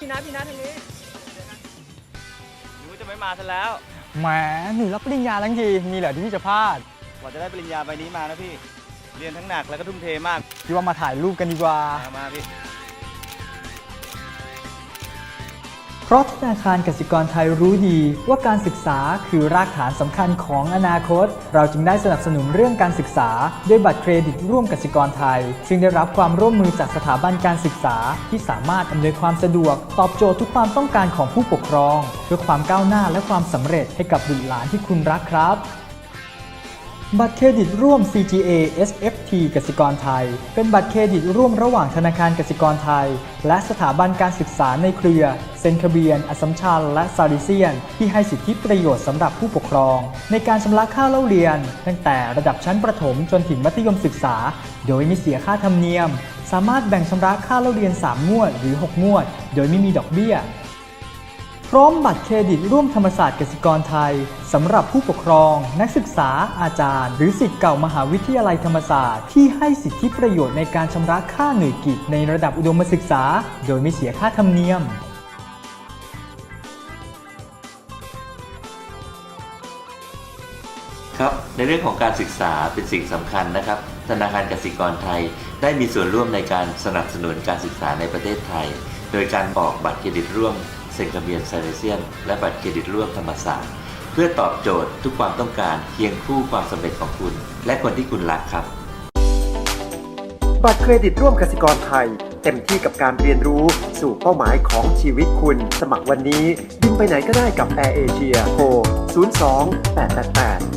พี่นัทพี่นัททางนี้รู้จะไม่มาซะแล้วแหมหนูรับปริญญาทั้งทีมีเหรอที่พี่จะพลาดกว่าจะได้ปริญญาใบนี้มานะพี่ เรียนทั้งหนักแล้วก็ทุ่มเทมาก พี่ว่ามาถ่ายรูปกันดีกว่า มามาพี่ เพราะธนาคารกสิกรไทยรู้ดี ว่าการศึกษาคือรากฐานสำคัญของอนาคต เราจึงได้สนับสนุนเรื่องการศึกษา ด้วยบัตรเครดิตร่วมกสิกรไทย ซึ่งได้รับความร่วมมือจากสถาบันการศึกษา ที่สามารถอำนวยความสะดวก ตอบโจทย์ทุกความต้องการของผู้ปกครอง เพื่อความก้าวหน้าและความสำเร็จให้กับบุตรหลานที่คุณรักครับ บัตรเครดิตร่วม CGA SFT กสิกรไทย เป็นบัตรเครดิตร่วมระหว่างธนาคารกสิกรไทย และสถาบันการศึกษาในเครือ เซนคาเบียนอสสัมชัญ และซาริเซียน ที่ให้สิทธิประโยชน์สำหรับผู้ปกครอง ในการชำระค่าเล่าเรียน ตั้งแต่ระดับชั้นประถมจนถึงมัธยมศึกษา โดยไม่เสียค่าธรรมเนียม สามารถแบ่งชำระค่าเล่าเรียน 3 งวดหรือ 6 งวด โดยไม่มีดอกเบี้ย พร้อมบัตรเครดิตร่วมธรรมศาสตร์กสิกรไทยสำหรับผู้ปกครอง นักศึกษา อาจารย์ หรือสิทธิ์เก่ามหาวิทยาลัยธรรมศาสตร์ ที่ให้สิทธิประโยชน์ในการชำระค่าหน่วยกิจในระดับอุดมศึกษา โดยไม่เสียค่าธรรมเนียม ครับในเรื่องของการศึกษาเป็นสิ่งสำคัญนะครับ ธนาคารกสิกรไทยได้มีส่วนร่วมในการสนับสนุนการศึกษาในประเทศไทย โดยการออกบัตรเครดิตร่วม ซ็นกาเบียนไซเลเซียน และบัตรเครดิตร่วมธรรมศาสตร์ เพื่อตอบโจทย์ทุกความต้องการเคียงคู่ความสำเร็จของคุณ และคนที่คุณรักครับ บัตรเครดิตร่วมกสิกรไทย เต็มที่กับการเรียนรู้สู่เป้าหมายของชีวิตคุณ สมัครวันนี้บินไปไหนก็ได้กับ Air Asia โทร02 888